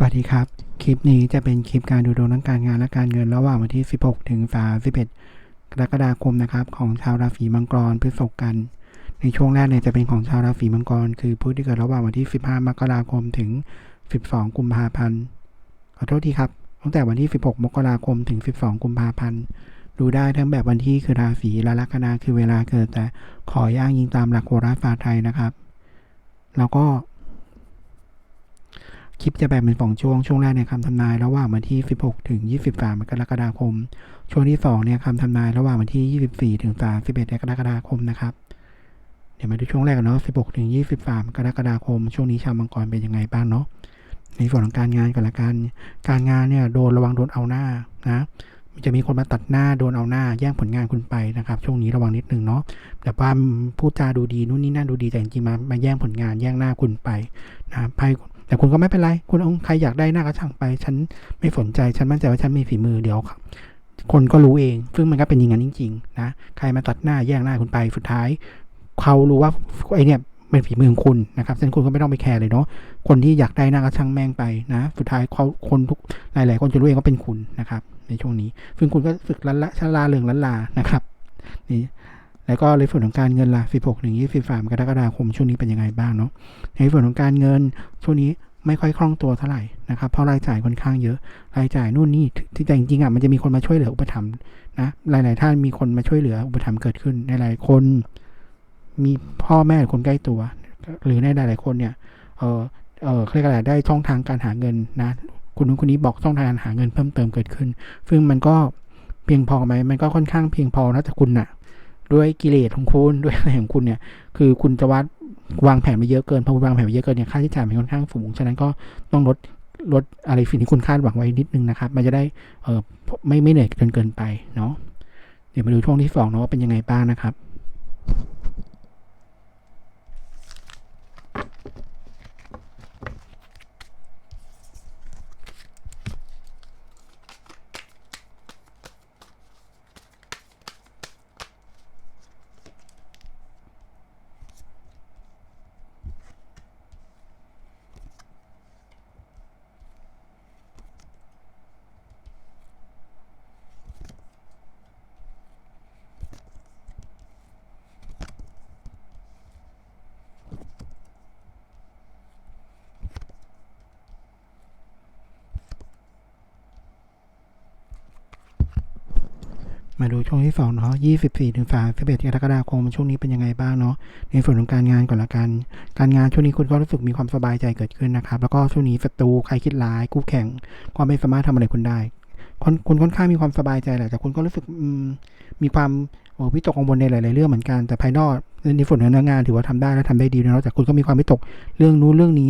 สวัสดีครับ คลิปนี้จะเป็นคลิปการดูดวงทั้งการงานและการเงินระหว่างวันที่ 16 ถึง 31 กรกฎาคมนะครับ ของชาวราศีมังกรพฤษภกัน ในช่วงแรกเนี่ยจะเป็นของชาวราศีมังกร คือผู้ที่เกิดระหว่างวันที่ 15 มกราคมถึง 12 กุมภาพันธ์ขอโทษทีครับตั้งแต่วันที่ 16 มกราคมถึง 12 กุมภาพันธ์ดูได้ทั้งแบบวันที่คือราศีและลัคนาคือเวลาเกิดแต่ขอย่างยิงตามหลักโหราศาสตร์ไทยนะครับ แล้วก็ คลิปจะแบ่งเป็นสองช่วง ช่วงแรกเนี่ยคำทำนายระหว่างวันที่ 16 ถึง 23 กรกฎาคม ช่วงที่2เนี่ยคำทำนายระหว่างวันที่ 24 ถึง 31 กรกฎาคมนะครับ เดี๋ยวมาดูช่วงแรกกันเนาะ 16 ถึง 23 กรกฎาคม ช่วงนี้ชาวมังกรเป็นยังไงบ้างเนาะ ในส่วนของการงานก่อนละกัน การงานเนี่ยโดนระวังโดนเอาหน้านะจะมีคนมาตัดหน้าโดนเอาหน้าแย่งผลงานคุณไปนะครับ ช่วงนี้ระวังนิดนึงเนาะแต่ว่าพูดจาดูดีนู่นนี่นั่นดูดีแต่จริงๆมามาแย่งผลงานแย่งหน้าคุณไปนะไพ่ แต่คุณก็ไม่เป็นไร คุณเอาใครอยากได้หน้าก็ช่างไป ฉันไม่สนใจ ฉันมั่นใจว่าฉันมีฝีมือเดี๋ยวคนก็รู้เอง ซึ่งมันก็เป็นอย่างนั้นจริงๆ นะ ใครมาตัดหน้าแย่งหน้าคุณไป สุดท้าย เขารู้ว่าไอเนี่ยเป็นฝีมือของคุณนะครับฉะนั้นคุณก็ไม่ต้องไปแคร์เลยเนาะ คนที่อยากได้หน้าก็ช่างแม่งไปนะ สุดท้ายเขาคนทุกหลาย ๆ คนจะรู้เองว่าเป็นคุณนะครับ ในช่วงนี้ ซึ่งคุณก็ฝึกลันละชลาเรืองลันลานะครับ นี่ แล้วก็ในส่วนของการเงินล่ะ 16ถึง23กรกฎาคมช่วงนี้เป็นยังไงบ้างเนาะ ในส่วนของการเงินช่วงนี้ไม่ค่อยคล่องตัวเท่าไหร่นะครับเพราะรายจ่ายค่อนข้างเยอะ รายจ่ายนู่นนี่ที่แต่จริงๆอะมันจะมีคนมาช่วยเหลืออุปถัมภ์นะหลาย ๆ ท่านมีคนมาช่วยเหลืออุปถัมภ์เกิดขึ้นในหลายคน มีพ่อแม่คนใกล้ตัว หรือในหลาย ๆ คนเนี่ยเออเออเรียกอะไรได้ช่องทางการหาเงินนะคุณนู้นคนนี้บอกช่องทางการหาเงินเพิ่มเติมเกิดขึ้น ซึ่งมันก็เพียงพอไหมมันก็ค่อนข้างเพียงพอนะแต่คุณน่ะ ด้วยกิเลสของคุณด้วยอะไรของคุณเนี่ย คือคุณจะวัดวางแผนไปเยอะเกินพอวางแผนไปเยอะเกินเนี่ยค่าใช้จ่ายมันค่อนข้างสูงฉะนั้นก็ต้องลดลดอะไรสิ่งที่คุณคาดหวังไว้นิดนึงนะครับ มันจะได้เออไม่ไม่เหนื่อยจนเกินไปเนาะเดี๋ยวมาดูช่วงที่สองเนาะว่าเป็นยังไงบ้างนะครับ มาดูช่วงที่สองเนาะ24ถึง31กรกฎาคมช่วงนี้เป็นยังไงบ้างเนาะ ในส่วนของการงานก่อนละกัน การงานช่วงนี้คุณก็รู้สึกมีความสบายใจเกิดขึ้นนะครับ แล้วก็ช่วงนี้ศัตรูใครคิดร้ายคู่แข่งก็ไม่สามารถทำอะไรคุณได้คุณคุณค่อนข้างมีความสบายใจแหละ แต่คุณก็รู้สึกมีความโอ้วิตกกังวลในหลาย ๆ เรื่องเหมือนกัน แต่ภายนอกในส่วนของเนื้องานถือว่าทำได้และทำได้ดีนะแต่คุณก็มีความวิตกเรื่องนู้นเรื่องนี้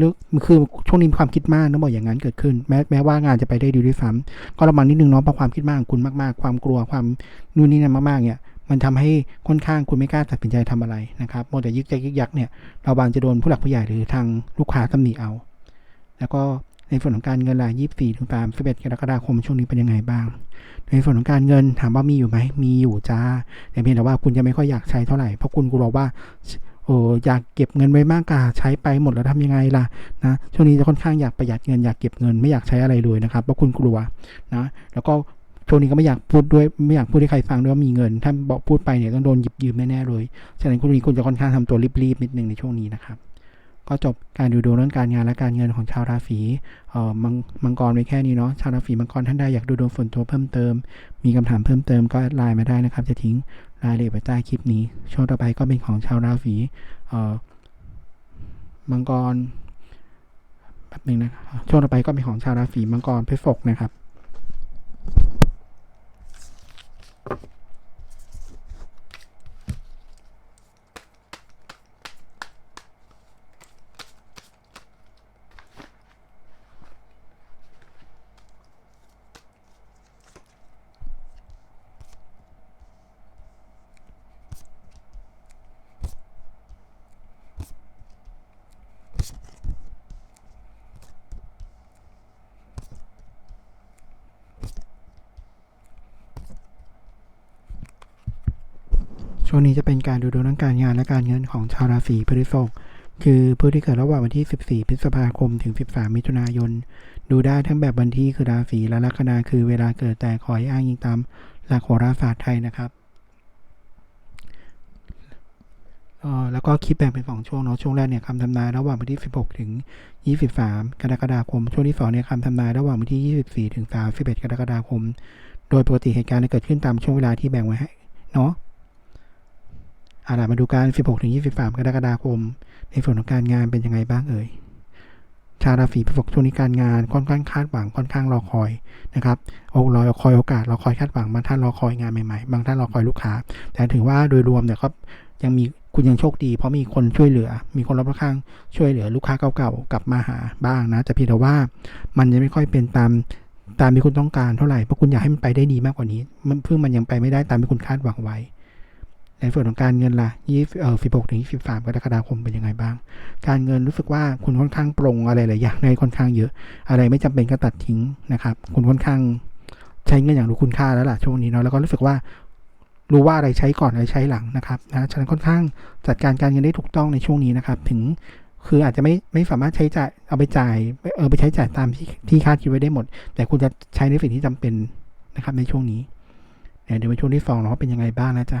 เรื่อคือช่วงนี้มีความคิดมากต้องบอกอย่างนั้นเกิดขึ้น แม้แม้ว่างานจะไปได้ดีด้วยซ้ำก็ระวังนิดนึงเนาะเพราะความคิดมากของคุณมากๆ ความกลัวความนู่นนี่นั่นมากๆเนี่ยมันทำให้ค่อนข้างคุณไม่กล้าตัดสินใจทำอะไรนะครับโมแต่ยึกยักยึกยักเนี่ยเราบางจะโดนผู้หลักผู้ใหญ่หรือทางลูกค้าตำหนิเอา แล้วก็ในส่วนของการเงินราย 24 ถึง31กรกฎาคมช่วงนี้เป็นยังไงบ้าง ในส่วนของการเงินถามว่ามีอยู่ไหม มีอยู่จ้า แต่เพียงแต่ว่าคุณจะไม่ค่อยอยากใช้เท่าไหร่ เพราะคุณกลัวว่า อ้อยากเก็บเงินไว้มากกว่าใช้ไปหมดแล้วทำยังไงล่ะนะช่วงนี้จะค่อนข้างอยากประหยัดเงินอยากเก็บเงินไม่อยากใช้อะไรเลยนะครับเพราะคุณกลัวนะแล้วก็ช่วงนี้ก็ไม่อยากพูดด้วยไม่อยากพูดให้ใครฟังด้วยว่ามีเงิน ถ้าบอกพูดไปเนี่ยต้องโดนหยิบยืมแน่ๆเลยฉะนั้นคุณนี้คุณจะค่อนข้างทำตัวรีบๆนิดนึงในช่วงนี้นะครับก็จบการดูดวงเรื่องการงานและการเงินของชาวราศีเอ่อมังมังกรไว้แค่นี้เนาะชาวราศีมังกรท่านใดอยากดูดวงส่วนตัวเพิ่มเติม มีคำถามเพิ่มเติมก็แอดไลน์มาได้นะครับ จะทิ้ง รายละเอียดไว้ใต้คลิปนี้ ช่วงต่อไปก็เป็นของชาวราศีเออมังกรแป๊บนึงนะครับช่วงต่อไปก็เป็นของชาวราศีมังกรเพชรฟกนะครับ ช่วงนี้จะเป็นการดูดวงเรื่องการงานและการเงินของชาวราศีพฤษภคือผู้ที่เกิดระหว่างวันที่ 14 พฤษภาคม ถึง 13 มิถุนายน ดูได้ทั้งแบบวันที่คือราศีและลัคนาคือเวลาเกิดแต่ขอให้อ้างอิงตามหลักโหราศาสตร์ไทยนะครับออแล้วก็คลิปแบ่งเป็นสองช่วงเนาะช่วงแรกเนี่ยคำทำนายระหว่างวันที่ 16 ถึง 23 กรกฎาคม ช่วงที่สองเนี่ยคำทำนายระหว่างวันที่ 24 ถึง 31 กรกฎาคม โดยปกติเหตุการณ์จะเกิดขึ้นตามช่วงเวลาที่แบ่งไว้ให้เนาะ เอาล่ะมาดูการ 16-23 กรกฎาคม ในส่วนของการงานเป็นยังไงบ้างเอ่ย ชาวราศีพฤษภช่วงนี้การงานค่อนข้างคาดหวังค่อนข้างรอคอยนะครับโอ้รอคอยโอกาสรอคอยคาดหวังบางท่านรอคอยงานใหม่ๆ บางท่านรอคอยลูกค้า แต่ถือว่าโดยรวมเนี่ยก็ยังมีคุณยังโชคดีเพราะมีคนช่วยเหลือ มีคนรอบข้างช่วยเหลือลูกค้าเก่าๆกลับมาหาบ้างนะแต่เพียงแต่ว่ามันยังไม่ค่อยเป็นตามตามที่คุณต้องการเท่าไหร่เพราะคุณอยากให้มันไปได้ดีมากกว่านี้ มันเพิ่งมันยังไปไม่ได้ตามที่คุณคาดหวังไว้ ในส่วนของการเงินล่ะยี่เอ่อ16ถึง23กรกฎาคมเป็นยังไงบ้าง การเงินรู้สึกว่าคุณค่อนข้างปรงอะไรหลายอย่างในค่อนข้างเยอะ อะไรไม่จำเป็นก็ตัดทิ้งนะครับ คุณค่อนข้างใช้เงินอย่างรู้คุณค่าแล้วล่ะช่วงนี้เนาะแล้วก็รู้สึกว่ารู้ว่าอะไรใช้ก่อนอะไรใช้หลังนะครับนะฉะนั้นค่อนข้างจัดการการเงินได้ถูกต้องในช่วงนี้นะครับ ถึงคืออาจจะไม่ไม่สามารถใช้จ่ายเอาไปจ่ายเออไปใช้จ่ายตามที่ที่คาดคิดไว้ได้หมด แต่คุณจะใช้ในสิ่งที่จำเป็นนะครับในช่วงนี้เนี่ยเดี๋ยวมาช่วงที่สองเนาะเป็นยังไงบ้างนะจ๊ะ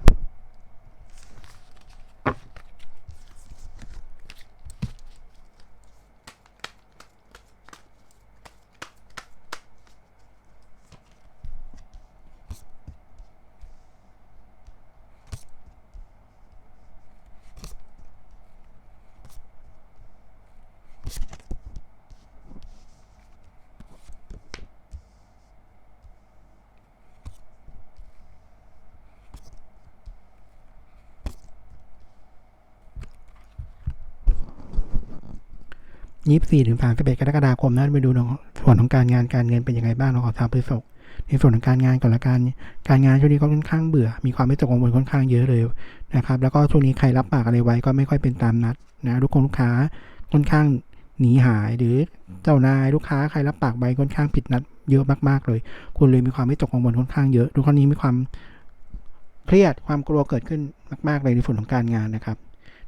ยี่สิบสี่ถึงสามสิบเอ็ดกรกฎาคมนั้นไปดูในส่วนของการงานการเงินเป็นยังไงบ้างเราขอชาวพฤษภในส่วนของการงานก่อนละกันการงานช่วงนี้ก็ค่อนข้างเบื่อ มีความไม่ตกกังวลค่อนข้างเยอะเลยนะครับ แล้วก็ช่วงนี้ใครรับปากอะไรไว้ก็ไม่ค่อยเป็นตามนัดนะทุกคนลูกค้าค่อนข้างหนีหายหรือเจ้านายลูกค้าใครรับปากไว้ค่อนข้างผิดนัดเยอะมากๆเลย คุณเลยมีความไม่ตกกังวลค่อนข้างเยอะทุกคนนี้มีความเครียดความกลัวเกิดขึ้นมาก ๆ เลยในส่วนของการงานนะครับ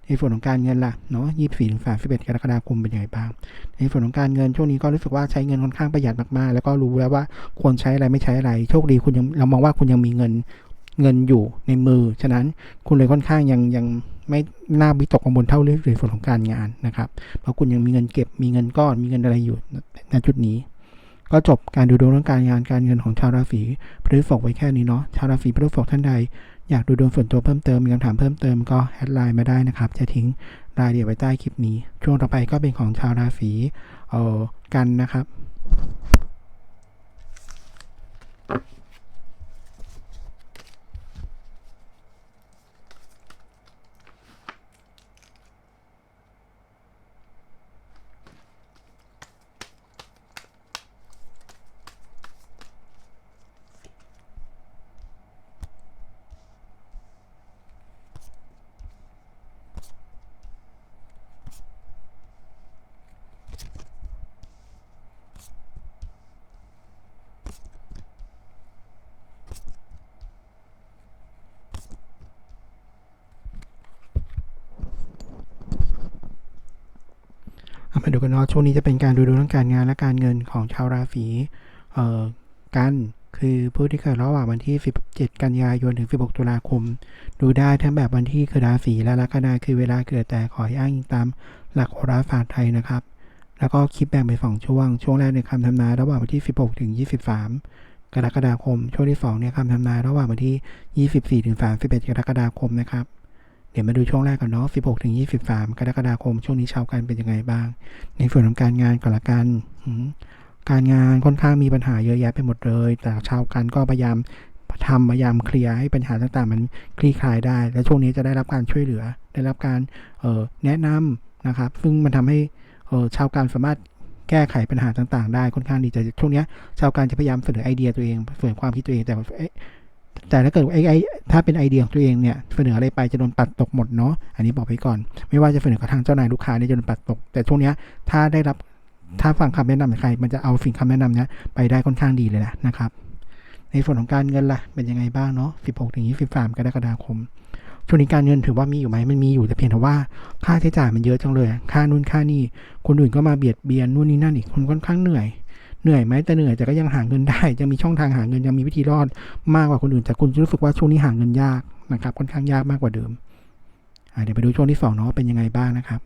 ในส่วนของการเงินล่ะเนาะยี่สิบสี่ถึงสามสิบเอ็ดกรกฎาคมเป็นยังไงบ้าง ในส่วนของการเงินช่วงนี้ก็รู้สึกว่าใช้เงินค่อนข้างประหยัดมากๆ แล้วก็รู้แล้วว่าควรใช้อะไรไม่ใช้อะไร โชคดีคุณยังเรามองว่าคุณยังมีเงินเงินอยู่ในมือ ฉะนั้นคุณเลยค่อนข้างยังยังไม่น่าวิตกกังวลเท่าเรื่องในส่วนของการงานนะครับ เพราะคุณยังมีเงินเก็บ มีเงินก้อน มีเงินอะไรอยู่ณจุดนี้ ก็จบการดูดวงเรื่องการงานการเงินของชาวราศีพฤษภไว้แค่นี้เนาะ ชาวราศีพฤษภท่านใด อยากดูดวงส่วนตัวเพิ่มเติมมีคำถามเพิ่มเติมก็แอดไลน์มาได้นะครับ จะทิ้งรายละเอียดไว้ใต้คลิปนี้ ช่วงต่อไปก็เป็นของชาวราศีเอ่อกันนะครับ มาดูกันเนาะช่วงนี้จะเป็นการดูดวงเรื่องการงานและการเงินของชาวราศีเอ่อกันคือผู้ที่เกิดระหว่างวันที่ 17 กันยายนถึง 16 ตุลาคม ดูได้ทั้งแบบวันที่คือราศีและลัคนาคือเวลาเกิดแต่ขออ้างอิงตามหลักโหราศาสตร์ไทยนะครับ แล้วก็คลิปแบ่งเป็นสองช่วง ช่วงแรกในยคำทำนายระหว่างวันที่ 16 ถึง 23 กรกฎาคม ช่วงที่2เนี่ยคำทำนายระหว่างวันที่ 24 ถึง 31 กรกฎาคมนะครับ เดี๋ยวมาดูช่วงแรกก่อนเนาะ 16 ถึง 23 กรกฎาคม ช่วงนี้ชาวกันเป็นยังไงบ้าง ในส่วนของการงานก่อนละกัน การงานค่อนข้างมีปัญหาเยอะแยะไปหมดเลย แต่ชาวกันก็พยายามทำพยายามเคลียร์ให้ปัญหาต่างๆ มันคลี่คลายได้ และช่วงนี้จะได้รับการช่วยเหลือ ได้รับการออแนะนำนะครับ ซึ่งมันทำให้ออชาวการสามารถแก้ไขปัญหาต่างๆ ได้ค่อนข้างดีแต่ช่วงนี้ชาวการจะพยายามเสนอไอเดียตัวเองเสนอความคิดตัวเองแต่ แต่ถ้าเกิดไอ้ถ้าเป็นไอเดียของตัวเองเนี่ยเสนออะไรไปจะโดนปัดตกหมดเนาะอันนี้บอกไว้ก่อน ไม่ว่าจะเสนอกับทางเจ้านายลูกค้าเนี่ยจะโดนปัดตก แต่ช่วงเนี้ยถ้าได้รับถ้าฟังคำแนะนำจากใคร มันจะเอาสิ่งคำแนะนำเนี้ยไปได้ค่อนข้างดีเลยนะนะครับ ในส่วนของการเงินล่ะเป็นยังไงบ้างเนาะ16ถึง23กรกฎาคมช่วงนี้การเงินถือว่ามีอยู่ไหมมันมีอยู่แต่เพียงแต่ว่าค่าใช้จ่ายมันเยอะจังเลย ค่านู่นค่านี่คนอื่นก็มาเบียดเบียนนู่นนี่นั่นอีกคนค่อนข้างเหนื่อย เหนื่อยไหมแต่เหนื่อยแต่ก็ยังหาเงินได้ยังมีช่องทางหาเงินยังมีวิธีรอดมากกว่าคนอื่นแต่คุณรู้สึกว่าช่วงนี้หาเงินยากนะครับค่อนข้างยากมากกว่าเดิมเดี๋ยวไปดูช่วงที่สองเนาะเป็นยังไงบ้างนะครับ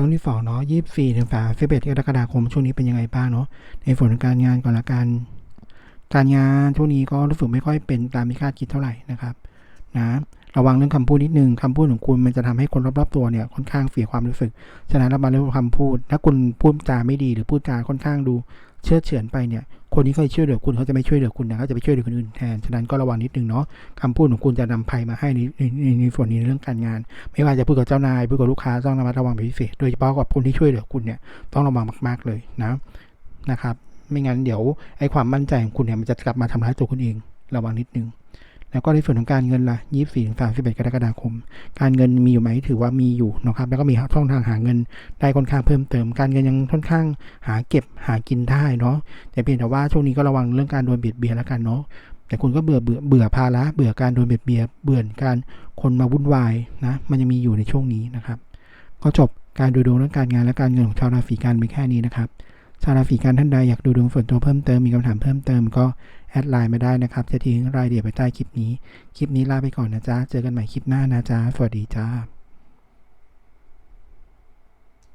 ช่วงที่สองเนาะยี่สี่ถึงสามสิบเอ็ดกรกฎาคมช่วงนี้เป็นยังไงบ้างเนาะในส่วนของการงานก่อนละกัน การงานช่วงนี้ก็รู้สึกไม่ค่อยเป็นตามที่คาดคิดเท่าไหร่นะครับนะระวังเรื่องคำพูดนิดนึงคำพูดของคุณมันจะทำให้คนรอบๆตัวเนี่ยค่อนข้างเสียความรู้สึกฉะนั้นระวังเรื่องคำพูด ถ้าคุณพูดจาไม่ดีหรือพูดจาค่อนข้างดู เชื่อเฉือนไปเนี่ยคนที่เคยช่วยเหลือคุณเขาจะไม่ช่วยเหลือคุณนะเขาจะไปช่วยเหลือคนอื่นแทน ฉะนั้นก็ระวังนิดนึงเนาะคำพูดของคุณจะนำภัยมาให้ในในในส่วนนี้ในเรื่องการงาน ไม่ว่าจะพูดกับเจ้านายพูดกับลูกค้าต้องระมัดระวังเป็นพิเศษ โดยเฉพาะกับคนที่ช่วยเหลือคุณเนี่ยต้องระวังมากๆเลยนะนะครับ ไม่งั้นเดี๋ยวไอ้ความมั่นใจของคุณเนี่ยมันจะกลับมาทำร้ายตัวคุณเอง ระวังนิดนึง แล้วก็ในส่วนของการเงินล่ะ24ถึง31 กรกฎาคม การเงินมีอยู่ไหมถือว่ามีอยู่นะครับแล้วก็มีช่องทางหาเงินได้ค่อนข้างเพิ่มเติม การเงินยังค่อนข้างหาเก็บหากินได้เนาะแต่เพียงแต่ว่าช่วงนี้ก็ระวังเรื่องการโดนเบียดเบียนแล้วกันเนาะแต่คุณก็เบื่อเบื่อเบื่อภาระเบื่อการโดนเบียดเบียนเบื่อการคนมาวุ่นวายนะมันยังมีอยู่ในช่วงนี้นะครับ ก็จบการดูดวงเรื่องการงานและการเงินของชาวราศีกันไปแค่นี้นะครับชาวราศีกันท่านใดอยากดูดวงส่วนตัวเพิ่มเติมมีคำถามเพิ่มเติมก็ แอดไลน์มาได้นะครับ จะทิ้งรายละเอียดไปใต้คลิปนี้ คลิปนี้ลาไปก่อนนะจ๊ะ เจอกันใหม่คลิปหน้านะจ๊ะ สวัสดีจ้า